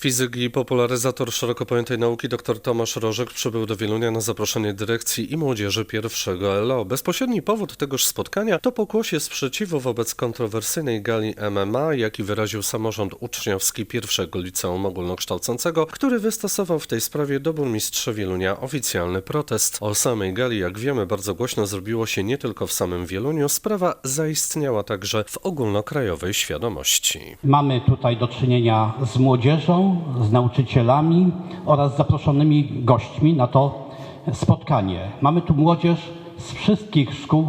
Fizyk i popularyzator szeroko pojętej nauki dr Tomasz Rożek przybył do Wielunia na zaproszenie dyrekcji i młodzieży pierwszego LO. Bezpośredni powód tegoż spotkania to pokłosie sprzeciwu wobec kontrowersyjnej gali MMA, jaki wyraził samorząd uczniowski pierwszego liceum ogólnokształcącego, który wystosował w tej sprawie do burmistrza Wielunia oficjalny protest. O samej gali, jak wiemy, bardzo głośno zrobiło się nie tylko w samym Wieluniu, sprawa zaistniała także w ogólnokrajowej świadomości. Mamy tutaj do czynienia z młodzieżą, z nauczycielami oraz zaproszonymi gośćmi na to spotkanie. Mamy tu młodzież z wszystkich szkół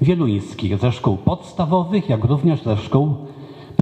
wieluńskich, ze szkół podstawowych, jak również ze szkół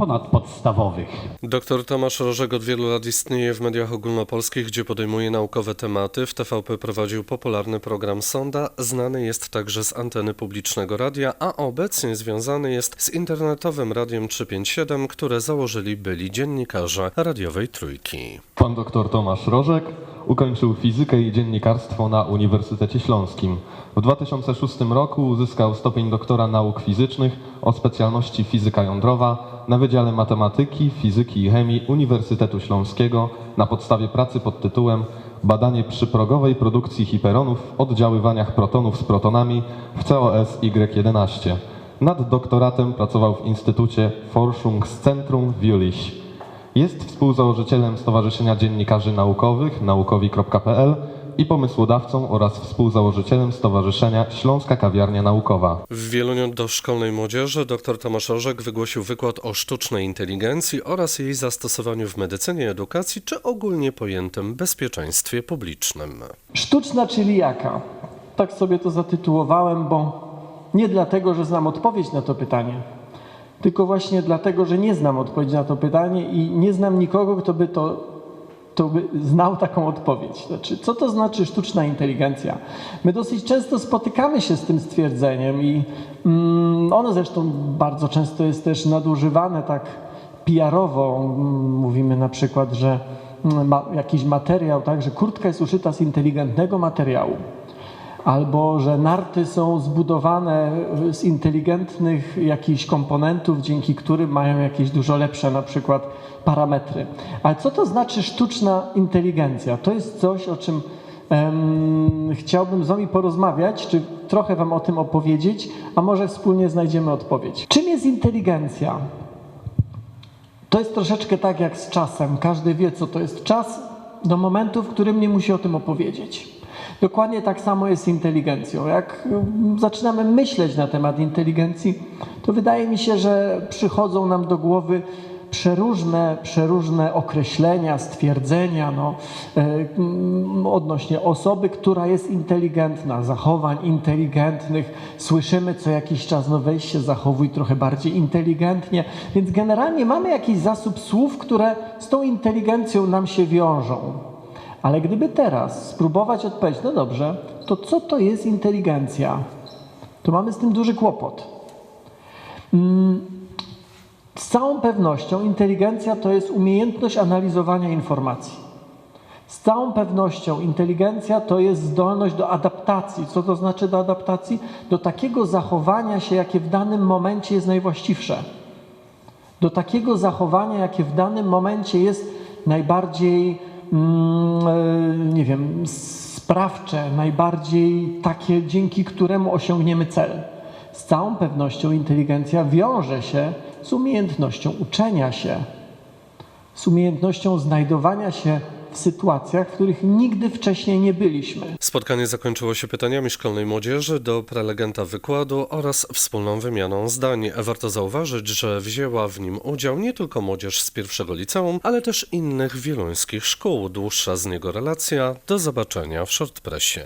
ponadpodstawowych. Doktor Tomasz Rożek od wielu lat istnieje w mediach ogólnopolskich, gdzie podejmuje naukowe tematy. W TVP prowadził popularny program Sonda, znany jest także z anteny publicznego radia, a obecnie związany jest z internetowym Radiem 357, które założyli byli dziennikarze radiowej Trójki. Pan dr Tomasz Rożek ukończył fizykę i dziennikarstwo na Uniwersytecie Śląskim. W 2006 roku uzyskał stopień doktora nauk fizycznych o specjalności fizyka jądrowa na Wydziale Matematyki, Fizyki i Chemii Uniwersytetu Śląskiego na podstawie pracy pod tytułem Badanie przyprogowej produkcji hiperonów w oddziaływaniach protonów z protonami w COS Y11. Nad doktoratem pracował w Instytucie Forschungszentrum Jülich. Jest współzałożycielem Stowarzyszenia Dziennikarzy Naukowych naukowi.pl i pomysłodawcą oraz współzałożycielem Stowarzyszenia Śląska Kawiarnia Naukowa. W Wieluniu do szkolnej młodzieży dr Tomasz Rożek wygłosił wykład o sztucznej inteligencji oraz jej zastosowaniu w medycynie, edukacji czy ogólnie pojętym bezpieczeństwie publicznym. Sztuczna, czyli jaka? Tak sobie to zatytułowałem, bo nie dlatego, że znam odpowiedź na to pytanie, tylko właśnie dlatego, że nie znam odpowiedzi na to pytanie i nie znam nikogo, kto by to to by znał taką odpowiedź. Znaczy, co to znaczy sztuczna inteligencja? My dosyć często spotykamy się z tym stwierdzeniem i mm, ono zresztą bardzo często jest też nadużywane tak PR-owo. Mówimy na przykład, że mm, ma, jakiś materiał, tak, że kurtka jest uszyta z inteligentnego materiału albo że narty są zbudowane z inteligentnych jakichś komponentów, dzięki którym mają jakieś dużo lepsze na przykład parametry. Ale co to znaczy sztuczna inteligencja? To jest coś, o czym em, chciałbym z Wami porozmawiać, czy trochę Wam o tym opowiedzieć, a może wspólnie znajdziemy odpowiedź. Czym jest inteligencja? To jest troszeczkę tak jak z czasem. Każdy wie, co to jest czas do momentu, w którym nie musi o tym opowiedzieć. Dokładnie tak samo jest z inteligencją. Jak mm, zaczynamy myśleć na temat inteligencji, to wydaje mi się, że przychodzą nam do głowy przeróżne, przeróżne określenia, stwierdzenia no, e, mm, odnośnie osoby, która jest inteligentna, zachowań inteligentnych. Słyszymy co jakiś czas, no weź się zachowuj trochę bardziej inteligentnie. Więc generalnie mamy jakiś zasób słów, które z tą inteligencją nam się wiążą. Ale gdyby teraz spróbować odpowiedzieć, no dobrze, to co to jest inteligencja? To mamy z tym duży kłopot. Mm, Z całą pewnością inteligencja to jest umiejętność analizowania informacji. Z całą pewnością inteligencja to jest zdolność do adaptacji. Co to znaczy do adaptacji? Do takiego zachowania się, jakie w danym momencie jest najwłaściwsze. Do takiego zachowania, jakie w danym momencie jest najbardziej, nie wiem, sprawcze, najbardziej takie, dzięki któremu osiągniemy cel. Z całą pewnością inteligencja wiąże się z umiejętnością uczenia się, z umiejętnością znajdowania się w sytuacjach, w których nigdy wcześniej nie byliśmy. Spotkanie zakończyło się pytaniami szkolnej młodzieży do prelegenta wykładu oraz wspólną wymianą zdań. Warto zauważyć, że wzięła w nim udział nie tylko młodzież z pierwszego liceum, ale też innych wieluńskich szkół. Dłuższa z niego relacja. Do zobaczenia w shortpressie.